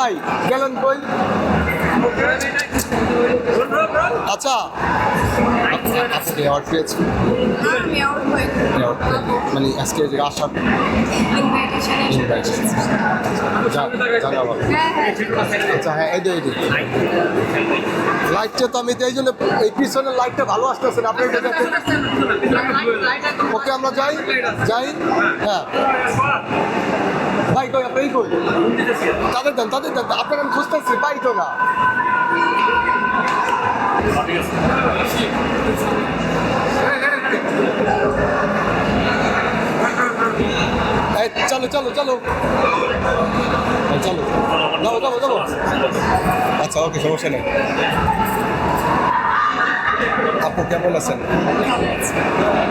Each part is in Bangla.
ভাই, গেলেন কই? আচ্ছা আমি আউট অ্যাওয়ার্ড মানে আজকে যে আসার আচ্ছা হ্যাঁ এই এই লাইটটা তো আমি এই জন্য, এই পিছনের লাইটটা ভালো আসতেছে না, আপনি ওকে আমরা যাই যাই। হ্যাঁ। কই তাদের দেন তাদের দেন। আপনার আমি খুঁজতেছি, পাই তো না। চলো চলো চলো। চলো। যাব যাব যাব আচ্ছা ওকে, সমস্যা নেই। আপু, কেমন আছেন?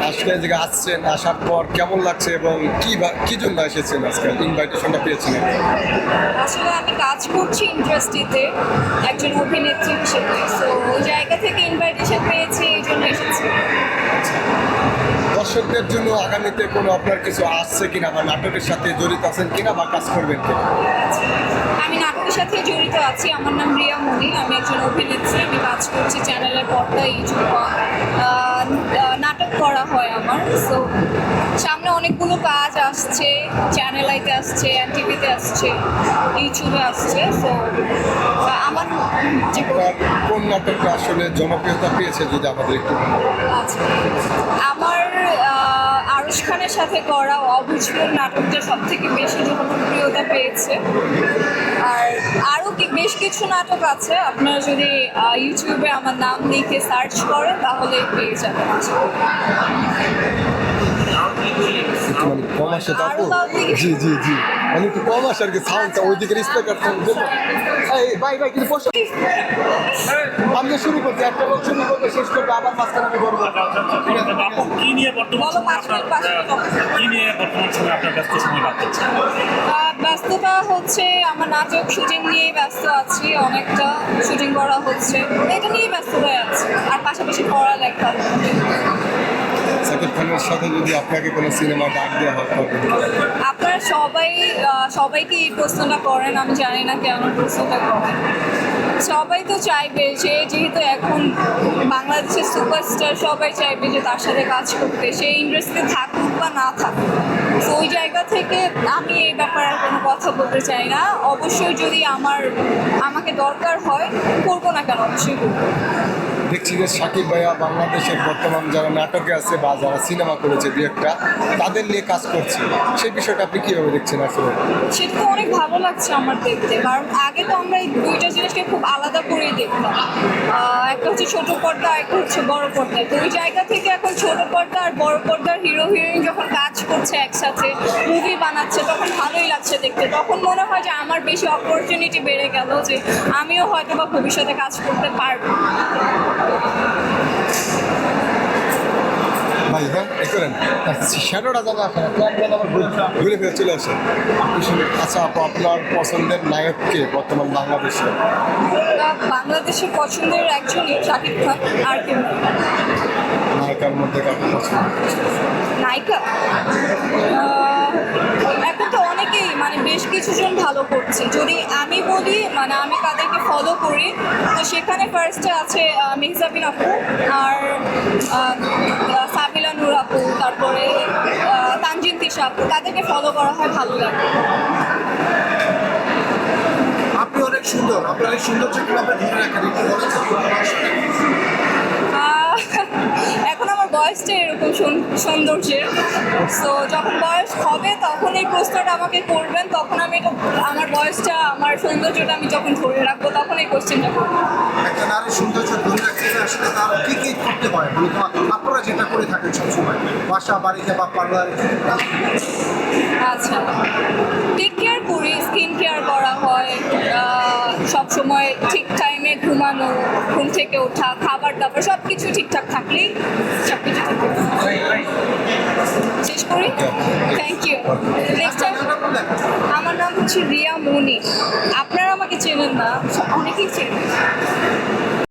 আজকে এদিকে আসছেন, আসার পর কেমন লাগছে এবং কি কি জন্য এসেছেন আজকে? ইনভাইটেশনটা পেয়েছেন আসলে আমি কাজ করছি ইন্ডাস্ট্রিতে একজন অভিনেত্রী হিসেবে। দর্শকদের জন্য আগামীতে কোনো আপনার কিছু আসছে কিনা বা নাটকের সাথে জড়িত আছেন কিনা বা কাজ করবেন কিনা? আমি নাটকের সাথে জড়িত আছি। আমার নাম রিয়া মনি। আমি একজন অভিনেত্রী। আমি কাজ করছি চ্যানেলের পর্দা ইউটিউব। আমার সো সামনে অনেকগুলো কাজ আসছে চ্যানেল আইতে আসছে এনটিভিতে আসছে ইউটিউবে আসছে সো আমার যে কোন নাটকটা আসলে জনপ্রিয়তা পেয়েছে যদি আমাদের একটু আচ্ছা। আমার আহ, খানের সাথে করা অবুঝপুর নাটকটা সব থেকে বেশি জনপ্রিয়তা পেয়েছে। আর আরও কি বেশ কিছু নাটক আছে আপনারা যদি ইউটিউবে আমার নাম লিখে সার্চ করেন তাহলে পেয়ে যাবেন আশা। মানে কম আসে? জি জি জি। মানে একটু কম আসে আর কি সাউন্ডটা ওই দিকে স্পিকার এই ভাই ভাই কিন্তু বসে। আমি শুরু করছি একটা লোক শুরু করবে শেষ করবে আবার মাঝখানে আমি করব কি নিয়ে বর্তমান। কি নিয়ে বর্তমান সময় আপনার ব্যস্ত সময় ব্যস্ততা হচ্ছে আমার নাটক শুটিং নিয়েই ব্যস্ত আছি অনেকটা শুটিং করা হচ্ছে। এটা নিয়েই ব্যস্ত হয়ে আছি আর পাশাপাশি পড়ালেখা। সাকিব খানের সাথে যদি আপনাকে কোনো সিনেমা ডাক দেওয়া হয় আপনারা সবাই সবাইকে এই প্রশ্নটা করেন? আমি জানি না কেন প্রশ্নটা করেন। সবাই তো চাইবে যে যেহেতু এখন বাংলাদেশের সুপারস্টার সবাই চাইবে যে তার সাথে কাজ করতে সেই ইন্ডাস্ট্রিতে থাকুক বা না থাকুক। তো ওই জায়গা থেকে আমি এই ব্যাপারে আর কোনো কথা বলতে চাই না। অবশ্যই যদি আমার আমাকে দরকার হয় করব না কেন? অবশ্যই করব। দেখছি যে সাকিব ভাইয়া বাংলাদেশের বর্তমান যারা নাটকে আছে বা যারা সিনেমা করেছে দু একটা তাদের নিয়ে কাজ করছে। সেই বিষয়টা আপনি কীভাবে দেখছেন আসলে? সেটা তো অনেক ভালো লাগছে আমার দেখতে। কারণ আগে তো আমরা এই দুইটা খুব আলাদা করেই দেখতাম একটা হচ্ছে ছোট পর্দা একটা হচ্ছে বড় পর্দা। তো ওই জায়গা থেকে এখন ছোট পর্দা আর বড় পর্দার হিরো হিরোইন যখন কাজ করছে একসাথে মুভি বানাচ্ছে, তখন ভালোই লাগছে দেখতে। তখন মনে হয় যে আমার বেশি অপরচুনিটি বেড়ে গেল যে আমিও হয়তো বা ভবিষ্যতে কাজ করতে পারব। ভাই হ্যাঁ? করেন শ্যাডোটা আবার ঘুরে- ফিরে চলে আসে আচ্ছা আপু আপনার পছন্দের নায়ককে বর্তমান বাংলাদেশে? তা বাংলাদেশের পছন্দের একজনই শাকিব খান আর কেউ নায়িকার মধ্যে কাকে পছন্দ? নায়িকা? বেশ কিছুজন ভালো করছে। যদি আমি বলি মানে আমি তাদেরকে ফলো করি, তো সেখানে ফার্স্টে আছে মেহজাবিন আপু আর সাবিলা নূর আপু, তারপরে তানজিন তিশা আপু। তাদেরকে ফলো করা হয়, ভালো লাগে। আপনি অনেক সুন্দর, আপনার এই সৌন্দর্য কীভাবে ধরে রাখেন একটু বলেন আহ, এখন আমার এরকম সুন- সৌন্দর্যের তো যখন বয়স হবে তখন এই প্রশ্নটা আমাকে করবেন। তখন আমি এটা আমার বয়সটা আমার সৌন্দর্যটা আমি যখন ধরে রাখব তখন এই কোশ্চেনটা করব। একটা নারীর সৌন্দর্য ধরে রাখতে আসলে তার কি কি করতে হয়? তোমার আপনারা যেটা করে থাকেন সবসময় বাসা বাড়িতে বা পার্লারে আচ্ছা। টেক কেয়ার করি স্কিন কেয়ার করা হয় সবসময় ঘুমানো, ঘুম থেকে ওঠা, খাবার দাবার সব কিছু ঠিকঠাক থাকলেই সব কিছু ঠিক শেষ করি? থ্যাংক ইউ নেক্সট আমার নাম হচ্ছে রিয়া মনি আপনারা আমাকে চেনেন না, অনেকেই চেনেন।